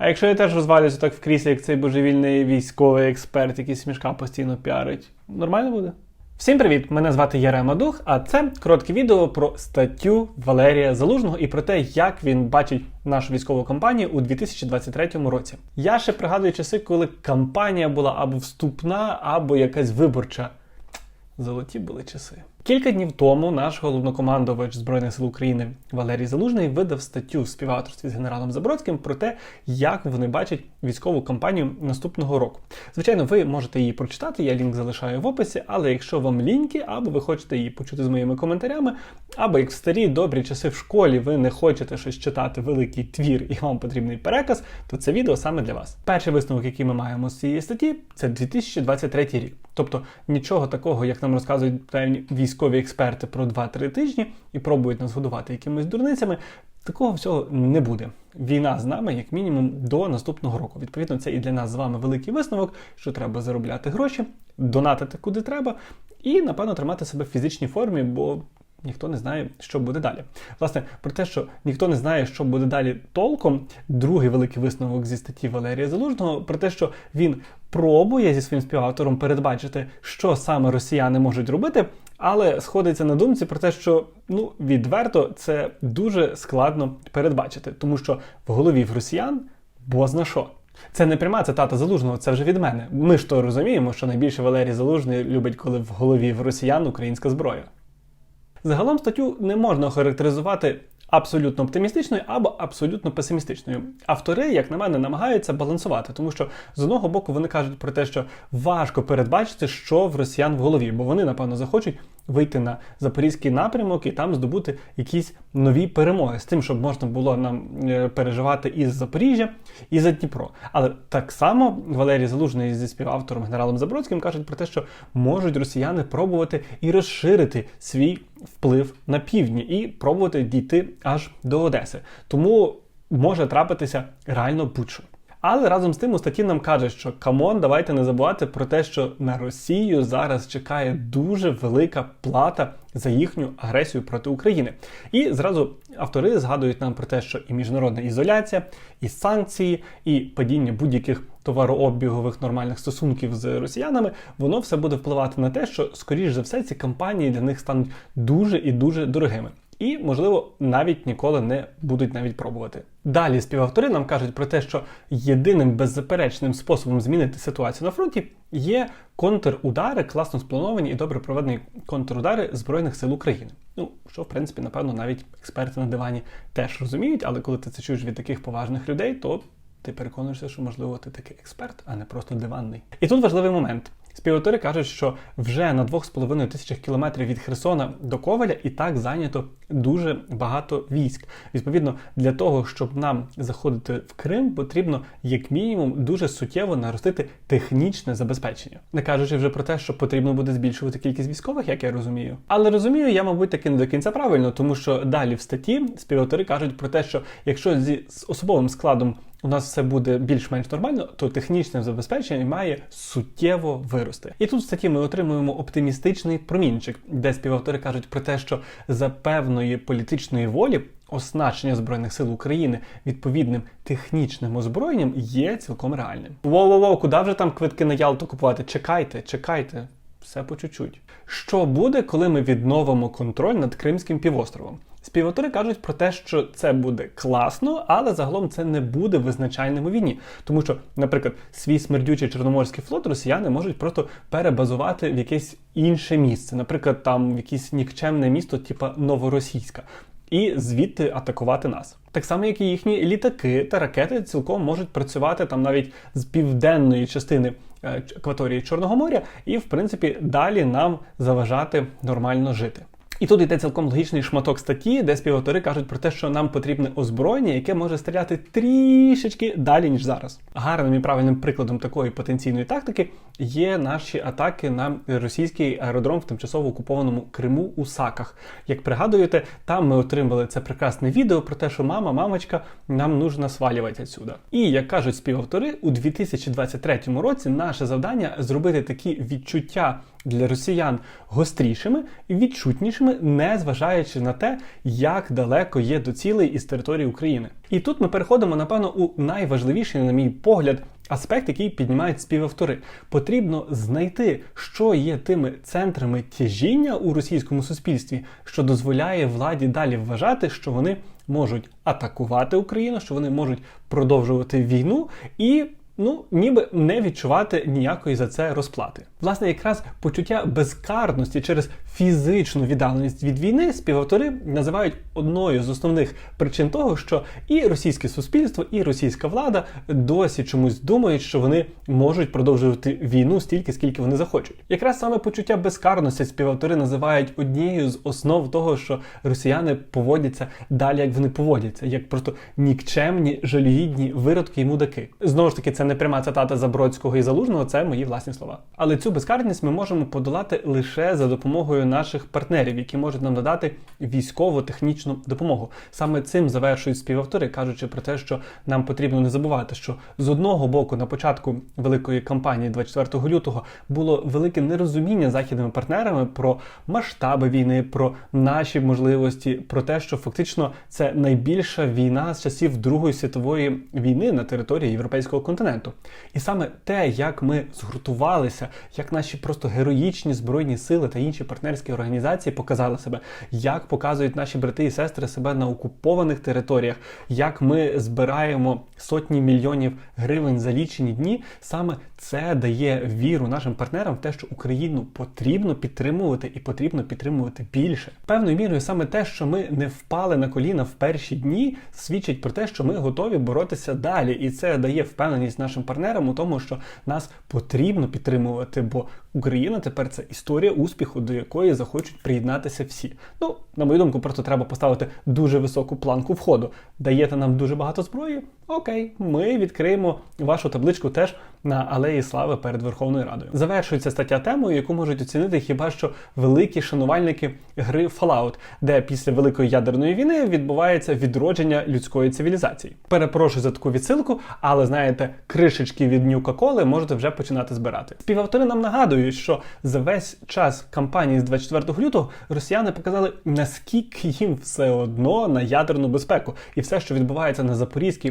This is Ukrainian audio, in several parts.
А якщо я теж розвалююся так в кріслі, як цей божевільний військовий експерт, який смішка постійно піарить, нормально буде? Всім привіт! Мене звати Ярема Дух, а це коротке відео про статтю Валерія Залужного і про те, як він бачить нашу військову кампанію у 2023 році. Я ще пригадую часи, коли кампанія була або вступна, або якась виборча. Золоті були часи. Кілька днів тому наш головнокомандувач Збройних сил України Валерій Залужний видав статтю в співавторстві з генералом Забродським про те, як вони бачать військову кампанію наступного року. Звичайно, ви можете її прочитати, я лінк залишаю в описі, але якщо вам ліньки, або ви хочете її почути з моїми коментарями, або як в старі добрі часи в школі ви не хочете щось читати великий твір і вам потрібний переказ, то це відео саме для вас. Перший висновок, який ми маємо з цієї статті, це 2023 рік. Тобто нічого такого, як нам розказують певні військові експерти про 2-3 тижні і пробують нас годувати якимись дурницями. Такого всього не буде. Війна з нами, як мінімум, до наступного року. Відповідно, це і для нас з вами великий висновок, що треба заробляти гроші, донатити куди треба, і, напевно, тримати себе в фізичній формі, бо ніхто не знає, що буде далі. Власне, про те, що ніхто не знає, що буде далі толком, другий великий висновок зі статті Валерія Залужного, про те, що він пробує зі своїм співавтором передбачити, що саме росіяни можуть робити. Але сходиться на думці про те, що ну відверто це дуже складно передбачити, тому що в голові в росіян бозна що. Це не пряма цитата залужного, це вже від мене. Ми ж то розуміємо, що найбільше Валерій Залужний любить, коли в голові в росіян українська зброя. Загалом статтю не можна охарактеризувати абсолютно оптимістичною або абсолютно песимістичною. Автори, як на мене, намагаються балансувати, тому що з одного боку вони кажуть про те, що важко передбачити, що в росіян в голові, бо вони, напевно, захочуть вийти на запорізький напрямок і там здобути якісь нові перемоги з тим, щоб можна було нам е, переживати із Запоріжжя, і за Дніпро. Але так само Валерій Залужний зі співавтором генералом Забродським кажуть про те, що можуть росіяни пробувати і розширити свій вплив на півдні і пробувати дійти аж до Одеси. Тому може трапитися реально будь-що. Але разом з тим у статті нам каже, що камон, давайте не забувати про те, що на Росію зараз чекає дуже велика плата за їхню агресію проти України. І зразу автори згадують нам про те, що і міжнародна ізоляція, і санкції, і падіння будь-яких товарообігових нормальних стосунків з росіянами, воно все буде впливати на те, що скоріш за все ці кампанії для них стануть дуже і дуже дорогими і, можливо, навіть ніколи не будуть навіть пробувати. Далі співавтори нам кажуть про те, що єдиним беззаперечним способом змінити ситуацію на фронті є контрудари, класно сплановані і добре проведені контрудари Збройних сил України. Ну, що, в принципі, напевно, навіть експерти на дивані теж розуміють, але коли ти це чуєш від таких поважних людей, то ти переконуєшся, що можливо ти такий експерт, а не просто диванний. І тут важливий момент. Співавтори кажуть, що вже на 2,5 тисячах кілометрів від Херсона до Коваля і так зайнято дуже багато військ. Відповідно, для того, щоб нам заходити в Крим, потрібно як мінімум дуже суттєво наростити технічне забезпечення, не кажучи вже про те, що потрібно буде збільшувати кількість військових, як я розумію. Але розумію, я, мабуть, таки не до кінця правильно, тому що далі в статті співавтори кажуть про те, що якщо зі особовим складом у нас все буде більш-менш нормально, то технічне забезпечення має суттєво вирости. І тут в статті ми отримуємо оптимістичний промінчик, де співавтори кажуть про те, що за певної політичної волі оснащення збройних сил України відповідним технічним озброєнням є цілком реальним. Воу-воу-воу, куди вже там квитки на Ялту купувати? Чекайте, чекайте. Все по чуть-чуть. Що буде, коли ми відновимо контроль над Кримським півостровом? Співавтори кажуть про те, що це буде класно, але загалом це не буде визначальним у війні. Тому що, наприклад, свій смердючий чорноморський флот росіяни можуть просто перебазувати в якесь інше місце, наприклад, там в якесь нікчемне місто, типу Новоросійська. І звідти атакувати нас. Так само, як і їхні літаки та ракети цілком можуть працювати там навіть з південної частини е, акваторії Чорного моря, і в принципі далі нам заважати нормально жити. І тут йде цілком логічний шматок статті, де співавтори кажуть про те, що нам потрібне озброєння, яке може стріляти трішечки далі, ніж зараз. Гарним і правильним прикладом такої потенційної тактики є наші атаки на російський аеродром в тимчасово окупованому Криму у Саках. Як пригадуєте, там ми отримали це прекрасне відео про те, що мама, мамочка, нам нужно свалювати відсюди. І як кажуть співавтори, у 2023 році наше завдання зробити такі відчуття для росіян гострішими і відчутнішими, не зважаючи на те, як далеко є до цілей із території України. І тут ми переходимо, напевно, у найважливіший, на мій погляд, аспект, який піднімають співавтори. Потрібно знайти, що є тими центрами тяжіння у російському суспільстві, що дозволяє владі далі вважати, що вони можуть атакувати Україну, що вони можуть продовжувати війну і. Ну, ніби не відчувати ніякої за це розплати. Власне, якраз почуття безкарності через фізичну віддаленість від війни співавтори називають одною з основних причин того, що і російське суспільство, і російська влада досі чомусь думають, що вони можуть продовжувати війну стільки, скільки вони захочуть. Якраз саме почуття безкарності співавтори називають однією з основ того, що росіяни поводяться далі, як вони поводяться, як просто нікчемні, жалюгідні виродки і мудаки. Знову ж таки, це не пряма цитата Забродського і Залужного, це мої власні слова. Але цю безкарність ми можемо подолати лише за допомогою наших партнерів, які можуть нам надати військово-технічну допомогу. Саме цим завершують співавтори, кажучи про те, що нам потрібно не забувати, що з одного боку на початку великої кампанії 24 лютого було велике нерозуміння західними партнерами про масштаби війни, про наші можливості, про те, що фактично це найбільша війна з часів Другої світової війни на території європейського континенту. І саме те, як ми згуртувалися, як наші просто героїчні збройні сили та інші партнерські організації показали себе, як показують наші брати і сестри себе на окупованих територіях, як ми збираємо сотні мільйонів гривень за лічені дні, саме це дає віру нашим партнерам в те, що Україну потрібно підтримувати і потрібно підтримувати більше. Певною мірою саме те, що ми не впали на коліна в перші дні, свідчить про те, що ми готові боротися далі, і це дає впевненість нашим партнерам у тому, що нас потрібно підтримувати, бо Україна тепер це історія успіху, до якої захочуть приєднатися всі. Ну, на мою думку, просто треба поставити дуже високу планку входу. Даєте нам дуже багато зброї. Окей, ми відкриємо вашу табличку теж на алеї слави перед Верховною Радою. Завершується стаття темою, яку можуть оцінити хіба що великі шанувальники гри Fallout, де після великої ядерної війни відбувається відродження людської цивілізації. Перепрошую за таку відсилку, але знаєте, кришечки від Нюка-Коли можете вже починати збирати. Співавтори нам нагадують, що за весь час кампанії з 24 лютого росіяни показали наскільки їм все одно на ядерну безпеку, і все, що відбувається на Запорізькій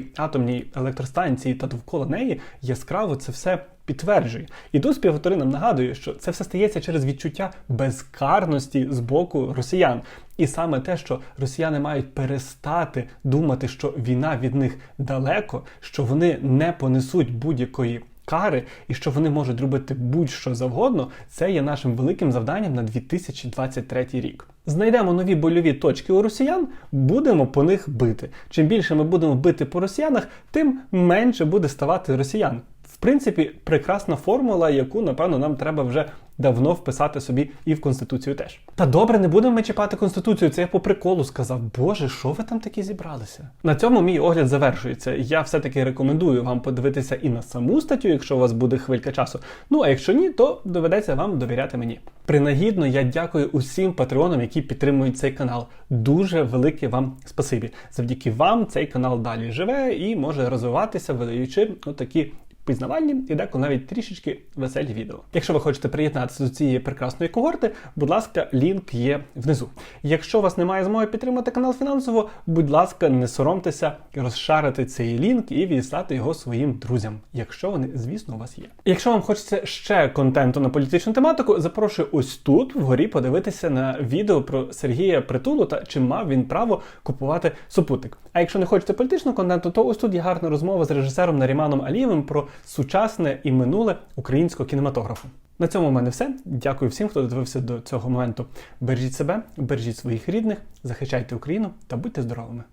електростанції та довкола неї, яскраво це все. Підтверджує. І тут співавтори нам нагадує, що це все стається через відчуття безкарності з боку росіян. І саме те, що росіяни мають перестати думати, що війна від них далеко, що вони не понесуть будь-якої кари і що вони можуть робити будь-що завгодно, це є нашим великим завданням на 2023 рік. Знайдемо нові больові точки у росіян, будемо по них бити. Чим більше ми будемо бити по росіянах, тим менше буде ставати росіян. Принципі, прекрасна формула, яку, напевно, нам треба вже давно вписати собі і в Конституцію теж. Та добре, не будемо ми чіпати Конституцію, це я по приколу сказав. Боже, що ви там такі зібралися? На цьому мій огляд завершується. Я все-таки рекомендую вам подивитися і на саму статтю, якщо у вас буде хвилька часу. Ну а якщо ні, то доведеться вам довіряти мені. Принагідно, я дякую усім патреонам, які підтримують цей канал. Дуже велике вам спасибі. Завдяки вам цей канал далі живе і може розвиватися, видаючи отакі пізнавальні і деколи навіть трішечки веселі відео. Якщо ви хочете приєднатися до цієї прекрасної когорти, будь ласка, лінк є внизу. Якщо у вас немає змоги підтримати канал фінансово, будь ласка, не соромтеся розшарити цей лінк і відіслати його своїм друзям, якщо вони, звісно, у вас є. Якщо вам хочеться ще контенту на політичну тематику, запрошую ось тут вгорі подивитися на відео про Сергія Притулу та чи мав він право купувати супутник. А якщо не хочете політичного контенту, то ось тут є гарна розмова з режисером Наріманом Алієвим про сучасне і минуле українського кінематографу. На цьому в мене все. Дякую всім, хто додивився до цього моменту. Бережіть себе, бережіть своїх рідних, захищайте Україну та будьте здоровими.